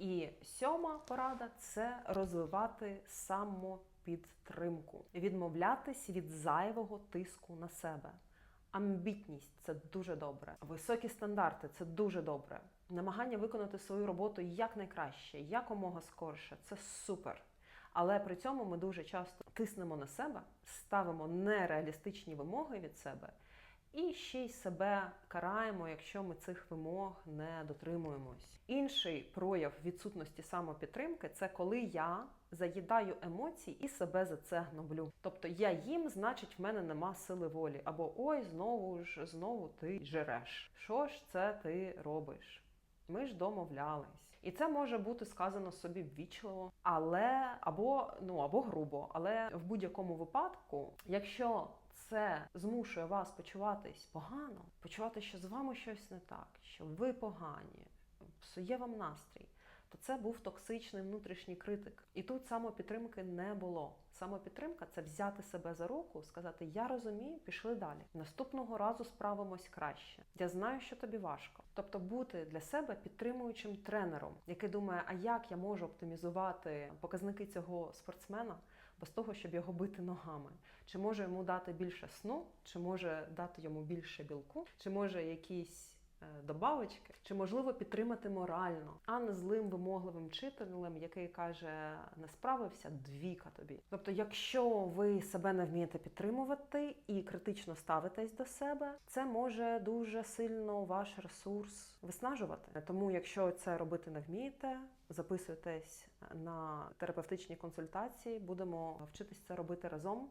І сьома порада це розвивати самопідтримку, відмовлятись від зайвого тиску на себе. Амбітність це дуже добре. Високі стандарти це дуже добре. Намагання виконати свою роботу якнайкраще, якомога скорше це супер. Але при цьому ми дуже часто тиснемо на себе, ставимо нереалістичні вимоги від себе і ще й себе караємо, якщо ми цих вимог не дотримуємось. Інший прояв відсутності самопідтримки це коли я заїдаю емоції і себе за це гноблю. Тобто я їм, значить, в мене нема сили волі. Або ой, знову ж знову ти жереш. Що ж це ти робиш? Ми ж домовлялись, і це може бути сказано собі ввічливо, але або ну або грубо. Але в будь-якому випадку, якщо це змушує вас почуватись погано, почувати, що з вами щось не так, що ви погані, псує вам настрій, то це був токсичний внутрішній критик. І тут самопідтримки не було. Самопідтримка це взяти себе за руку, сказати: Я розумію, пішли далі. Наступного разу справимось краще. Я знаю, що тобі важко. Тобто бути для себе підтримуючим тренером, який думає, а як я можу оптимізувати показники цього спортсмена без того, щоб його бити ногами? Чи може йому дати більше сну, чи може дати йому більше білку, чи може якісь добавочки, чи можливо підтримати морально, а не злим вимогливим вчителем, який каже: не справився, двіка тобі. Тобто, якщо ви себе не вмієте підтримувати і критично ставитесь до себе, це може дуже сильно ваш ресурс виснажувати. Тому, якщо це робити не вмієте, записуйтесь на терапевтичні консультації, будемо вчитись це робити разом.